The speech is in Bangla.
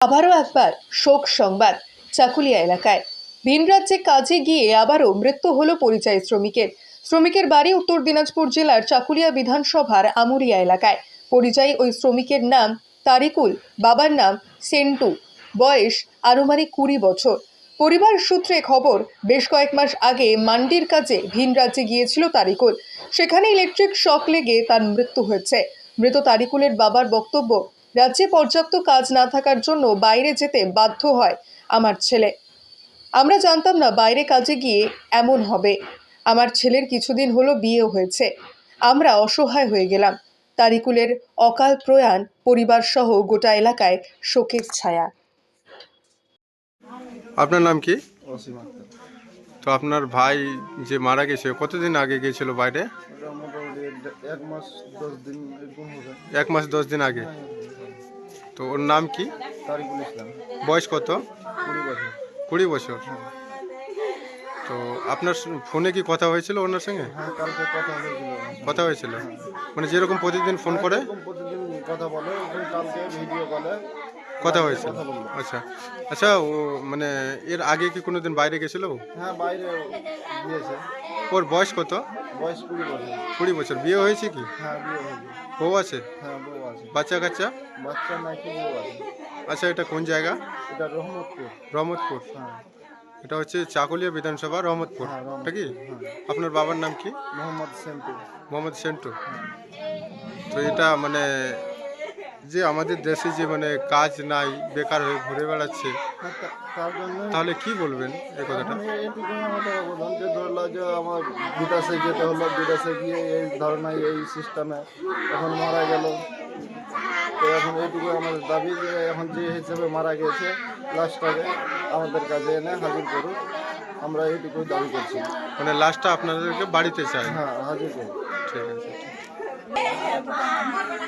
আবারও একবার শোক সংবাদ চাকুলিয়া এলাকায়। ভিন রাজ্যে কাজে গিয়ে আবারও মৃত্যু হলো পরিযায়ী শ্রমিকের। শ্রমিকের বাড়ি উত্তর দিনাজপুর জেলার চাকুলিয়া বিধানসভার আমুরিয়া এলাকায়। পরিযায়ী ওই শ্রমিকের নাম তারিকুল, বাবার নাম সেন্টু, বয়স আনুমানিক কুড়ি বছর। পরিবার সূত্রে খবর, বেশ কয়েক মাস আগে মান্ডির কাজে ভিন রাজ্যে গিয়েছিল তারিকুল। সেখানে ইলেকট্রিক শক লেগে তার মৃত্যু হয়েছে। মৃত তারিকুলের বাবার বক্তব্য রাজ্যে পর্যাপ্ত কাজ না থাকার জন্য বাইরে যেতে বাধ্য হয় আমার ছেলে। আমরা জানতাম না বাইরে কাজে গিয়ে এমন হবে। আমার ছেলের কিছুদিন হলো বিয়ে হয়েছে। আমরা অসহায় হয়ে গেলাম। তারিকুলের অকাল প্রয়াণ পরিবার সহ গোটা এলাকায় শোকের ছায়া। আপনার নাম কি? তো আপনার ভাই যে মারা গেছে কতদিন আগে গিয়েছিল বাইরে? মোটামুটি এক- মাস দশ দিন এরকম হবে। এক মাস দশ দিন আগে? তো ওর নাম কি? তারিকুল ইসলাম। বয়স কত? কুড়ি বছর। কুড়ি বছর। তো আপনার ফোনে কি কথা হয়েছিল ওনার সঙ্গে? হ্যাঁ কালকে কথা হয়েছিল। কথা হয়েছিল? মানে যেরকম প্রতিদিন ফোন করে? প্রতিদিন কথা বলে কালকে ভিডিও কলে। কথা হয়েছিল। আচ্ছা। আচ্ছা ও মানে এর আগে কি কোনোদিন বাইরে গেছিল? হ্যাঁ বাইরে দিয়েছে ওর বয়স কত? বয়স কুড়ি বছর। কুড়ি বছর। বিয়ে হয়েছে কি? হ্যাঁ বিয়ে হয়েছে। বউ আছে? হ্যাঁ বউ আছে। বাচ্চা কাচ্চা? বাচ্চা নাকি বউ আছে। আচ্ছা এটা কোন জায়গা? এটা রহমতপুর। রহমতপুর। হ্যাঁ। এটা হচ্ছে চাকুলিয়া বিধানসভা রহমতপুর। হ্যাঁ, এটা কি হ্যাঁ। আপনার বাবার নাম কি? মোহাম্মদ সেন্টু। মোহাম্মদ সেন্টু। তো এটা মানে যে আমাদের দেশে যে মানে কাজ নাই বেকার হয়ে ঘুরে বেড়াচ্ছে তাহলে কি বলবেন এই কথাটা? এইটুকু যে ধরলো যে আমার বিদেশে যেতে হলো বিদেশে গিয়ে এই ধারণায় এই সিস্টেমে এখন মারা গেল। তো এখন এইটুকু আমাদের দাবি যে এখন যে হিসেবে মারা গেছে লাশটাকে আমাদের কাছে এনে হাজির করুক। আমরা এইটুকুই দাবি করছি। মানে লাস্টটা আপনাদেরকে বাড়িতে চাই। হ্যাঁ হাজির করুক। ঠিক আছে।